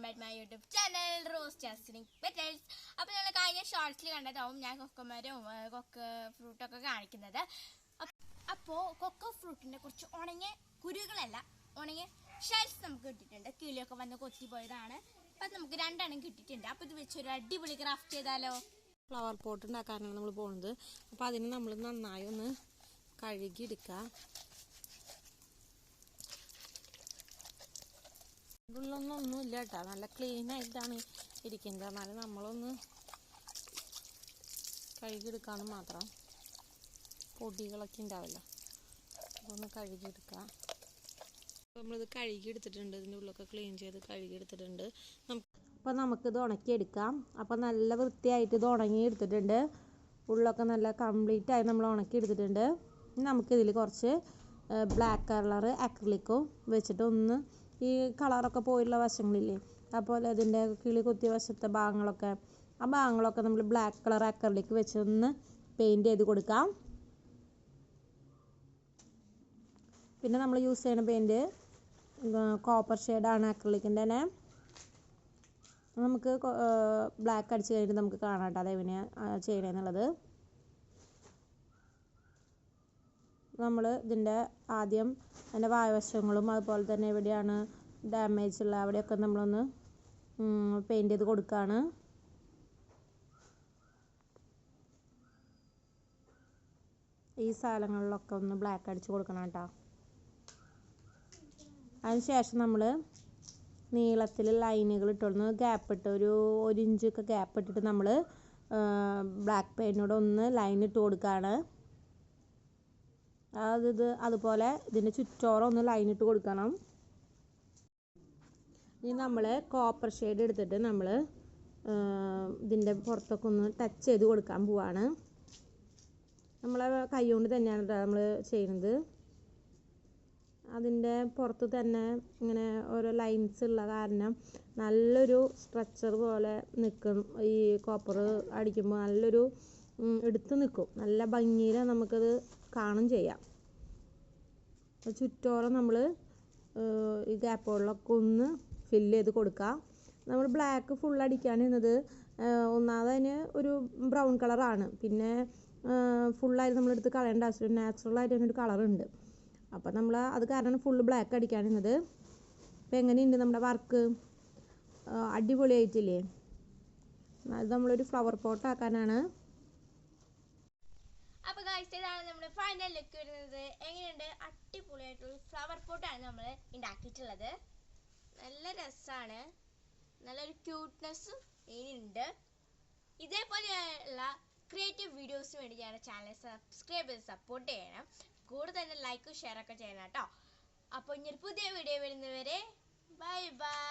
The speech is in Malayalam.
Welcome back my YouTube channel rose ജാസ്റ്റിനിങ് petals അപ്പോൾ നമ്മൾ കഴിഞ്ഞ ഷോർട്സിൽ കണ്ടതാവും ഞാൻ കൊക്കമരം കൊക്ക ഫ്രൂട്ടൊക്കെ കാണിക്കുന്നത്. അപ്പോൾ കൊക്ക ഫ്രൂട്ടിന്റെ കുറച്ച് ഉണങ്ങിയ കുരുകളല്ല ഉണങ്ങിയ ഷെൽസ് നമുക്ക് കിട്ടിയിട്ടുണ്ട്. കിളിയൊക്കെ വന്ന് കൊത്തിപ്പോയതാണ് അപ്പം നമുക്ക് രണ്ടെണ്ണം കിട്ടിയിട്ടുണ്ട്. അപ്പോൾ ഇത് വെച്ച് ഒരു അടിപൊളി ക്രാഫ്റ്റ് ചെയ്താലോ? ഫ്ലവർ പോട്ട് ഉണ്ടാക്കാനാണ് നമ്മൾ പോകുന്നത് അപ്പോൾ അതിന് നമ്മൾ നന്നായി ഒന്ന് കഴുകിയെടുക്കുക ഉള്ളൊന്നും ഒന്നുമില്ല കേട്ടോ നല്ല ക്ലീൻ ആയിട്ടാണ് ഇരിക്കുന്നത്. എന്നാലും നമ്മളൊന്ന് കഴുകിയെടുക്കാന്ന് മാത്രം പൊടികളൊക്കെ ഉണ്ടാവില്ല. അതൊന്ന് കഴുകിയെടുക്കുക അപ്പോൾ നമ്മളിത് കഴുകിയെടുത്തിട്ടുണ്ട്. ഇതിന്റെ ഉള്ളൊക്കെ ക്ലീൻ ചെയ്ത് കഴുകിയെടുത്തിട്ടുണ്ട്. നമുക്ക് അപ്പോൾ നമുക്കിത് ഉണക്കിയെടുക്കാം. അപ്പോൾ നല്ല വൃത്തിയായിട്ട് ഇത് ഉണങ്ങി എടുത്തിട്ടുണ്ട് ഉള്ളൊക്കെ നല്ല കംപ്ലീറ്റ് ആയി നമ്മൾ ഉണക്കി എടുത്തിട്ടുണ്ട് ഇനി നമുക്കിതിൽ കുറച്ച് ബ്ലാക്ക് കളർ അക്രിലിക്കും വെച്ചിട്ട് ഒന്ന് ഈ കളറൊക്കെ പോയുള്ള വശങ്ങളില്ലേ? അതുപോലെ അതിന്റെ കിളി കുത്തിയ വശത്തെ ഭാഗങ്ങളൊക്കെ. ആ ഭാഗങ്ങളൊക്കെ നമ്മൾ ബ്ലാക്ക് കളർ അക്കറിലേക്ക് വെച്ച് ഒന്ന് പെയിന്റ് ചെയ്ത് കൊടുക്കാം. പിന്നെ നമ്മൾ യൂസ് ചെയ്യുന്ന പെയിന്റ് കോപ്പർ ഷെയ്ഡാണ് അക്രലിക്കിന്റെ തന്നെ. നമുക്ക് ബ്ലാക്ക് അടിച്ച് കഴിഞ്ഞിട്ട് നമുക്ക് കാണാം കേട്ടോ അതെങ്ങനെയാണ് ചെയ്യണമെന്നുള്ളത് നമ്മൾ ഇതിന്റെ ആദ്യം അതിന്റെ വായവശങ്ങളും അതുപോലെ തന്നെ എവിടെയാണ് ഡാമേജ് ഉള്ള അവിടെയൊക്കെ നമ്മളൊന്ന് പെയിന്റ് ചെയ്ത് കൊടുക്കുകയാണ് ഈ സ്ഥലങ്ങളിലൊക്കെ ഒന്ന് ബ്ലാക്ക് അടിച്ച് കൊടുക്കണം കേട്ടോ. അതിനുശേഷം നമ്മൾ നീളത്തിൽ ലൈനുകൾ ഇട്ടൊന്ന് ഗ്യാപ്പ് ഇട്ട് ഒരു ഒരു ഇഞ്ചൊക്കെ ഗ്യാപ്പ് ഇട്ടിട്ട് നമ്മൾ ബ്ലാക്ക് പെയിന്റിനോട് ഒന്ന് ലൈൻ ഇട്ട് കൊടുക്കുകയാണ് അത് ഇത് അതുപോലെ ഇതിന്റെ ചുറ്റോറം ഒന്ന് ലൈൻ ഇട്ട് കൊടുക്കണം. ഇനി നമ്മൾ കോപ്പർ ഷെയ്ഡ് എടുത്തിട്ട് നമ്മൾ ഇതിന്റെ പുറത്തൊക്കെ ഒന്ന് ടച്ച് ചെയ്ത് കൊടുക്കാൻ പോവാണ്. നമ്മളെ കൈ കൊണ്ട് തന്നെയാണ് നമ്മൾ ചെയ്യുന്നത്. അതിന്റെ പുറത്ത് തന്നെ ഇങ്ങനെ ഓരോ ലൈൻസ് ഉള്ള കാരണം നല്ലൊരു സ്ട്രക്ചർ പോലെ നിൽക്കും ഈ കോപ്പർ അടിക്കുമ്പോൾ നല്ലൊരു എടുത്ത് നിൽക്കും നല്ല ഭംഗിയിൽ നമുക്കത് കാണും ചെയ്യാം. ചുറ്റോളം നമ്മൾ ഈ ഗ്യാപ്പുകളിലൊക്കെ ഒന്ന് ഫില്ല് ചെയ്ത് കൊടുക്കുക നമ്മൾ ബ്ലാക്ക് ഫുൾ അടിക്കാനിരുന്നത് ഒന്നാമത് അതിന് ഒരു ബ്രൗൺ കളറാണ് പിന്നെ ഫുള്ളായിട്ട് നമ്മളെടുത്ത് കളയേണ്ട ആവശ്യമില്ല. നാച്ചുറലായിട്ട് അതിനൊരു കളറുണ്ട് അപ്പോൾ നമ്മൾ അത് കാരണം ഫുള്ള് ബ്ലാക്ക് അടിക്കാനിരുന്നത് അപ്പോൾ എങ്ങനെയുണ്ട് നമ്മുടെ വർക്ക് അടിപൊളിയായിട്ടില്ലേ? അത് നമ്മളൊരു ഫ്ലവർ പോട്ട് ആക്കാനാണ്. അപ്പോൾ ഗായ്സ് ഇതാണ് നമ്മുടെ ഫൈനൽ ലുക്ക് വരുന്നത്. എങ്ങനെയുണ്ട്? അടിപൊളിയായിട്ടുള്ള ഫ്ലവർ പോട്ടാണ് നമ്മൾ ഉണ്ടാക്കിയിട്ടുള്ളത് നല്ല രസമാണ് നല്ലൊരു ക്യൂട്ട്നെസ്സും ഇതിനുണ്ട് ഇതേപോലെയുള്ള ക്രിയേറ്റീവ് വീഡിയോസിന് വേണ്ടി ഞങ്ങളുടെ ചാനൽ സബ്സ്ക്രൈബ് ചെയ്ത് സപ്പോർട്ട് ചെയ്യണം. കൂടെ തന്നെ ലൈക്കും ഷെയർ ഒക്കെ ചെയ്യണം കേട്ടോ. അപ്പോൾ ഇനി പുതിയ വീഡിയോ വരുന്നവരെ ബൈ ബൈ